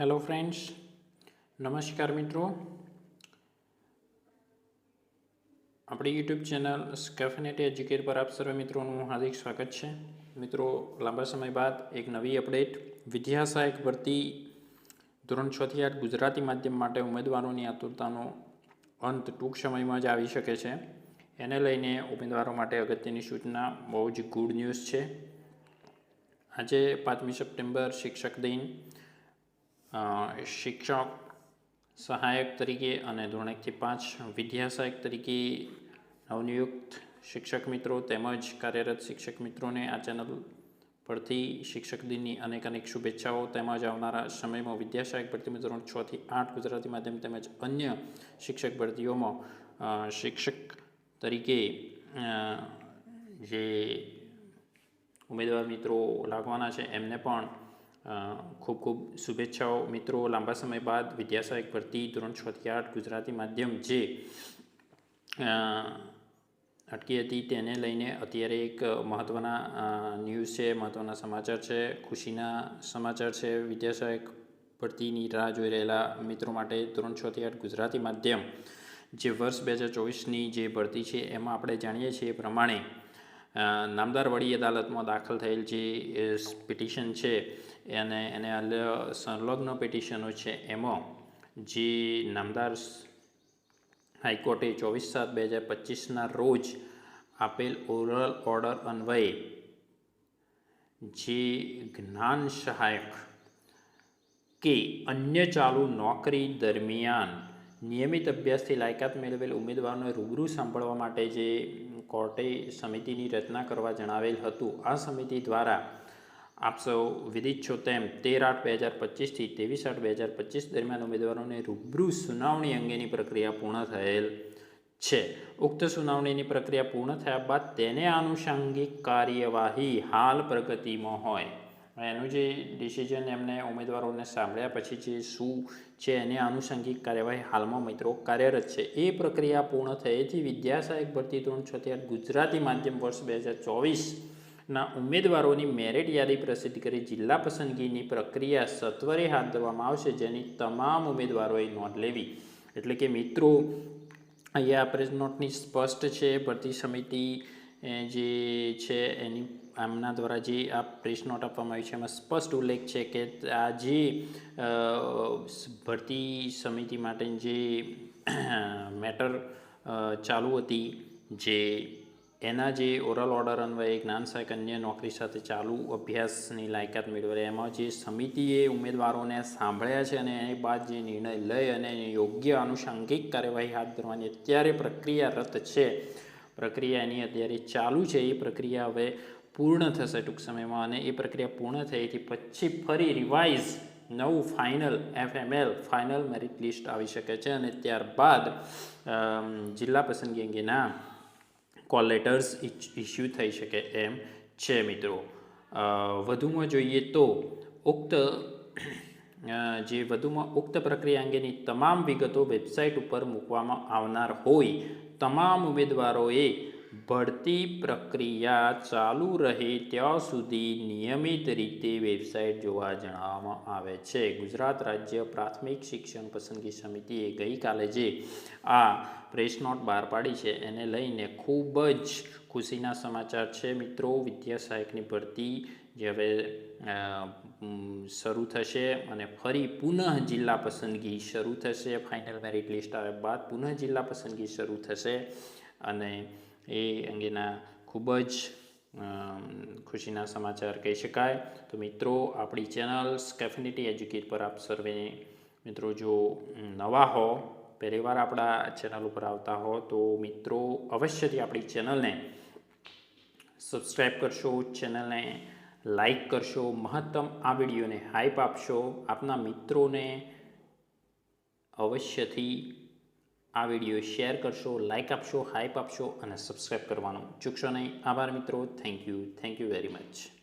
Hello friends નમસ્કાર મિત્રો. આપણી યુટ્યુબ ચેનલ સ્કેફનેટ એજ્યુકેટ પર આપ સર્વે મિત્રોનું હાર્દિક સ્વાગત છે. મિત્રો, લાંબા સમય બાદ એક નવી અપડેટ વિદ્યા સહાયક ભરતી ધોરણ છ થી આઠ ગુજરાતી માધ્યમ માટે ઉમેદવારોની આતુરતાનો અંત ટૂંક સમયમાં જ આવી શકે છે. એને લઈને ઉમેદવારો માટે અગત્યની સૂચના બહુ જ ગુડ ન્યૂઝ છે. આજે પાંચમી સપ્ટેમ્બર શિક્ષક દિન. શિક્ષક, સહાયક તરીકે અને ધોરણ એકથી પાંચ વિદ્યા સહાયક તરીકે નવનિયુક્ત શિક્ષક મિત્રો તેમજ કાર્યરત શિક્ષક મિત્રોને આ ચેનલ પરથી શિક્ષક દિનની અનેક અનેક શુભેચ્છાઓ તેમજ આવનારા સમયમાં વિદ્યા સહાયક ભરતીમાં ધોરણ છથી આઠ ગુજરાતી માધ્યમ તેમજ અન્ય શિક્ષક ભરતીઓમાં શિક્ષક તરીકે જે ઉમેદવાર મિત્રો લાગવાના છે એમને પણ ખૂબ ખૂબ શુભેચ્છાઓ મિત્રો. લાંબા સમય બાદ વિદ્યાસહાયક ભરતી, ધોરણ છ થી આઠ, ગુજરાતી માધ્યમ જે અટકી હતી તેને લઈને અત્યારે એક મહત્ત્વના ન્યૂઝ છે મહત્ત્વના સમાચાર છે, ખુશીના સમાચાર છે. વિદ્યાસહાયક ભરતીની રાહ જોઈ રહેલા મિત્રો માટે ધોરણ છ થી આઠ, ગુજરાતી માધ્યમ જે વર્ષ બે હજાર ચોવીસની જે ભરતી છે, એમાં આપણે જાણીએ છીએ એ પ્રમાણે નામદાર વડી અદાલતમાં દાખલ થયેલ જે પિટિશન છે અને એને સંલગ્ન પિટિશનો છે, એમાં જે નામદાર હાઈકોર્ટે ચોવીસ સાત બે હજાર પચીસના રોજ આપેલ ઓરલ ઓર્ડર અન્વયે જે જ્ઞાન સહાયક કે અન્ય ચાલુ નોકરી દરમિયાન નિયમિત અભ્યાસથી લાયકાત મેળવેલ ઉમેદવારોને રૂબરૂ સાંભળવા માટે જે કોર્ટે સમિતિની રચના કરવા જણાવેલ હતું, આ સમિતિ દ્વારા આપ સૌ વિદિત છો તેમ તેર આઠ બે હજાર પચીસથી ત્રેવીસ આઠ બે હજાર પચીસ દરમિયાન ઉમેદવારોને રૂબરૂ સુનાવણી અંગેની પ્રક્રિયા પૂર્ણ થયેલ છે. ઉક્ત સુનાવણીની પ્રક્રિયા પૂર્ણ થયા બાદ તેને આનુષાંગિક કાર્યવાહી હાલ પ્રગતિમાં હોય. એનું જે ડિસિઝન એમને ઉમેદવારોને સાંભળ્યા પછી જે શું છે એને આનુષંગિક કાર્યવાહી હાલમાં મિત્રો કાર્યરત છે. એ પ્રક્રિયા પૂર્ણ થયેથી વિદ્યાસહાયક ભરતી ધોરણ છત્યાર ગુજરાતી માધ્યમ વર્ષ બે હજાર ચોવીસના ઉમેદવારોની મેરિટ યાદી પ્રસિદ્ધ કરી જિલ્લા પસંદગીની પ્રક્રિયા સત્વરે હાથ ધરવામાં આવશે જેની તમામ ઉમેદવારોએ નોંધ લેવી. એટલે કે મિત્રો, અહીંયા પ્રેસ નોટની સ્પષ્ટ છે, ભરતી સમિતિ જે છે એની આમના દ્વારા જે આ પ્રેસ નોટ આપવામાં આવી છે, એમાં સ્પષ્ટ ઉલ્લેખ છે કે આ જે ભરતી સમિતિ માટેની જે મેટર ચાલુ હતી, જે એના જે ઓરલ ઓર્ડર અન્વયે જ્ઞાન સહાયક અન્ય નોકરી સાથે ચાલુ અભ્યાસની લાયકાત મેળવે એમાં જે સમિતિએ ઉમેદવારોને સાંભળ્યા છે અને એ બાદ જે નિર્ણય લઈ અને યોગ્ય આનુષંગિક કાર્યવાહી હાથ ધરવાની અત્યારે પ્રક્રિયા રત છે પ્રક્રિયા એની અત્યારે ચાલુ છે. એ પ્રક્રિયા હવે પૂર્ણ થશે ટૂંક સમયમાં અને એ પ્રક્રિયા પૂર્ણ થઈથી પછી ફરી રિવાઇઝ નવું final FML final merit list આવી શકે છે અને ત્યારબાદ જિલ્લા પસંદગી અંગેના કોલ લેટર્સ ઇસ્યુ થઈ શકે એમ છે મિત્રો. વધુમાં જોઈએ તો ઉક્ત જે વધુમાં ઉક્ત પ્રક્રિયા અંગેની તમામ વિગતો વેબસાઇટ ઉપર મૂકવામાં આવનાર હોય તમામ ઉમેદવારોએ ભરતી પ્રક્રિયા ચાલુ રહે ત્યાં સુધી નિયમિત રીતે વેબસાઇટ જોવા જણાવવામાં આવે છે. ગુજરાત રાજ્ય પ્રાથમિક શિક્ષણ પસંદગી સમિતિએ ગઈકાલે જે આ પ્રેસ નોટ બહાર પાડી છે એને લઈને ખૂબ જ ખુશીના સમાચાર છે. મિત્રો, વિદ્યા સહાયકની ભરતી જે હવે શરૂ થશે અને ફરી પુનઃ જિલ્લા પસંદગી શરૂ થશે. ફાઇનલ મેરિટ લિસ્ટ આવ્યા બાદ પુનઃ જિલ્લા પસંદગી શરૂ થશે. અને એ અંગેના ખૂબ જ ખુશીના સમાચાર કહી શકાય. તો મિત્રો, આપણી ચેનલ સ્કેફિનિટી એજ્યુકેટ પર આપ સર્વે મિત્રો જો નવા હો, પહેલી વાર આપણા ચેનલ ઉપર આવતા હો, તો મિત્રો, અવશ્યથી આપણી ચેનલને સબસ્ક્રાઈબ કરશો. ચેનલને લાઈક કરશો, મહત્તમ આ વિડીયોને હાઈપ આપશો, આપના મિત્રોને અવશ્યથી આ વીડિયો શેર કરશો લાઈક આપશો હાઈપ આપશો અને સબસ્ક્રાઈબ કરવાનું ચૂકશો નહીં. આભાર મિત્રો. Thank you thank you very much